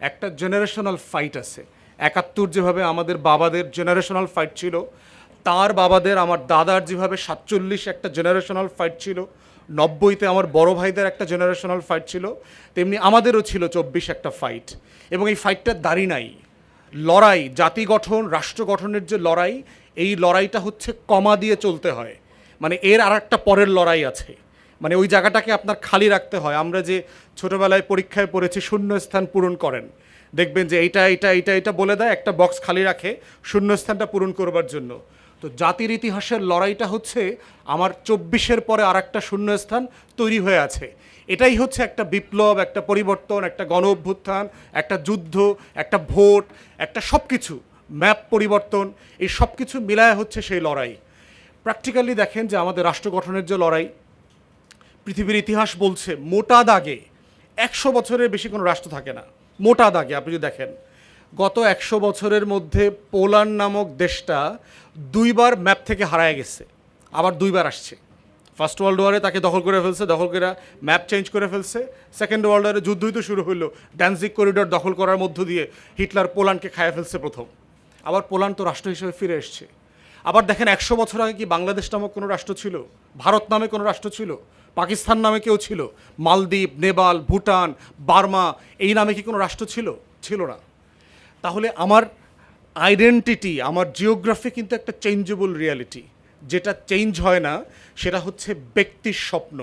একটা generational fight আছে। একাত্তর যেভাবে আমাদের বাবাদের জেনারেশনাল ফাইট ছিল, তার বাবাদের, আমার দাদার যেভাবে সাতচল্লিশ একটা জেনারেশনাল ফাইট ছিল, নব্বইতে আমার বড় ভাইদের একটা জেনারেশনাল ফাইট ছিল, তেমনি আমাদেরও ছিল চব্বিশ একটা ফাইট এবং এই ফাইটটার দাড়ি নাই। লড়াই, জাতি গঠন, রাষ্ট্র গঠনের যে লড়াই, এই লড়াইটা হচ্ছে কমা দিয়ে চলতে হয়। মানে এর আর একটা পরের লড়াই আছে। মানে ওই জায়গাটাকে আপনার খালি রাখতে হয়। আমরা যে ছোটবেলায় পরীক্ষায় পড়েছি, শূন্যস্থান পূরণ করেন। দেখবেন যে এইটা এইটা এইটা এটা বলে দেয়, একটা বক্স খালি রাখে শূন্যস্থানটা পূরণ করবার জন্য। তো জাতির ইতিহাসের লড়াইটা হচ্ছে আমার চব্বিশের পরে আর একটা শূন্যস্থান তৈরি হয়ে আছে। এটাই হচ্ছে একটা বিপ্লব, একটা পরিবর্তন, একটা গণ অভ্যুত্থান, একটা যুদ্ধ, একটা ভোট, একটা সব কিছু ম্যাপ পরিবর্তন, এই সব কিছু মিলায় হচ্ছে সেই লড়াই। প্র্যাকটিক্যালি দেখেন যে আমাদের রাষ্ট্র গঠনের যে লড়াই পৃথিবীর ইতিহাস বলছে, মোটা দাগে একশো বছরের বেশি কোনো রাষ্ট্র থাকে না। মোটা দাগে, আপনি যদি দেখেন, গত একশো বছরের মধ্যে পোল্যান্ড নামক দেশটা দুইবার ম্যাপ থেকে হারায় গেছে, আবার দুইবার আসছে। ফার্স্ট ওয়ার্ল্ড ওয়ারে তাকে দখল করে ফেলছে, দখল করে ম্যাপ চেঞ্জ করে ফেলছে। সেকেন্ড ওয়ার্ল্ড ওয়ারে যুদ্ধই তো শুরু হলো ড্যান্সিক করিডোর দখল করার মধ্য দিয়ে হিটলার পোল্যান্ডকে খাইয়ে ফেলছে প্রথম। আবার পোল্যান্ড তো রাষ্ট্র হিসেবে ফিরে এসছে। আবার দেখেন একশো বছর আগে কি বাংলাদেশ নামক কোনো রাষ্ট্র ছিল? ভারত নামে কোনো রাষ্ট্র ছিল? পাকিস্তান নামে কেউ ছিল? মালদ্বীপ, নেপাল, ভুটান, বার্মা, এই নামে কি কোনো রাষ্ট্র ছিল? ছিল না। তাহলে আমার আইডেন্টিটি আমার জিওগ্রাফি কিন্তু একটা চেঞ্জেবল রিয়ালিটি যেটা চেঞ্জ হয় না, সেটা হচ্ছে ব্যক্তির স্বপ্ন।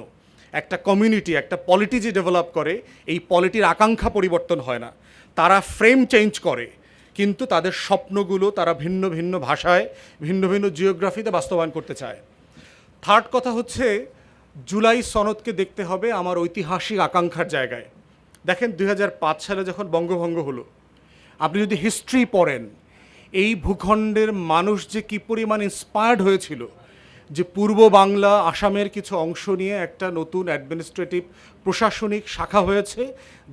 একটা কমিউনিটি একটা পলিটি যে ডেভেলপ করে, এই পলিটির আকাঙ্ক্ষা পরিবর্তন হয় না। তারা ফ্রেম চেঞ্জ করে। কিন্তু তাদের স্বপ্নগুলো তারা ভিন্ন ভিন্ন ভাষায়, ভিন্ন ভিন্ন জিওগ্রাফিতে বাস্তবায়ন করতে চায়। থার্ড কথা হচ্ছে, জুলাই সনদকে দেখতে হবে আমার ঐতিহাসিক আকাঙ্ক্ষার জায়গায়। দেখেন দুই হাজার পাঁচ সালে যখন বঙ্গভঙ্গ হলো, আপনি যদি হিস্ট্রি পড়েন, এই ভূখণ্ডের মানুষ যে কী পরিমাণ ইন্সপায়ার্ড হয়েছিল, যে পূর্ব বাংলা, আসামের কিছু অংশ নিয়ে একটা নতুন অ্যাডমিনিস্ট্রেটিভ প্রশাসনিক শাখা হয়েছে,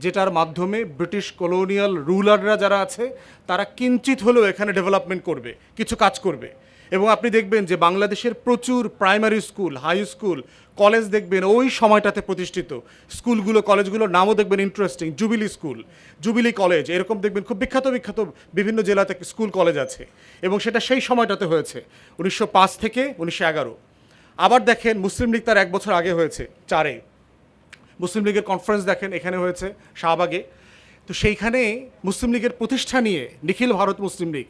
যেটার মাধ্যমে ব্রিটিশ কলোনিয়াল রুলাররা যারা আছে, তারা কিঞ্চিত হলেও এখানে ডেভেলপমেন্ট করবে, কিছু কাজ করবে। এবং আপনি দেখবেন যে বাংলাদেশের প্রচুর primary school high school college দেখবেন ওই সময়টাতে প্রতিষ্ঠিত। স্কুলগুলো, কলেজগুলোর নামও দেখবেন interesting jubilee school jubilee college এরকম দেখবেন খুব বিখ্যাত বিখ্যাত বিভিন্ন জেলাতে স্কুল কলেজ আছে। এবং সেটা সেই সময়টাতে হয়েছে, উনিশশো পাঁচ থেকে উনিশশো এগারো। আবার দেখেন, মুসলিম লীগ তার এক বছর আগে হয়েছে, চারে। মুসলিম লীগের কনফারেন্স দেখেন, এখানে হয়েছে শাহবাগে। তো সেইখানে মুসলিম লীগের প্রতিষ্ঠা নিয়ে নিখিল ভারত মুসলিম লীগ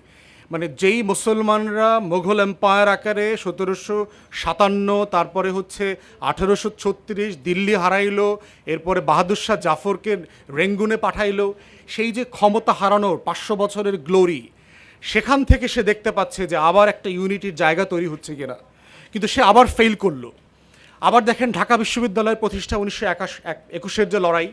মানে যেই মুসলমানরা মোঘল এম্পায়ার আকারে সতেরোশো সাতান্ন, তারপরে হচ্ছে আঠেরোশো ছত্রিশ দিল্লি হারাইলো, এরপরে বাহাদুর শাহ জাফরকে রেঙ্গুনে পাঠাইলো, সেই যে ক্ষমতা হারানোর পাঁচশো বছরের গ্লোরি সেখান থেকে সে দেখতে পাচ্ছে যে আবার একটা ইউনিটির জায়গা তৈরি হচ্ছে কিনা। কিন্তু সে আবার ফেল করল। আবার দেখেন ঢাকা বিশ্ববিদ্যালয়ের প্রতিষ্ঠা উনিশশো একাশ একুশের যে লড়াই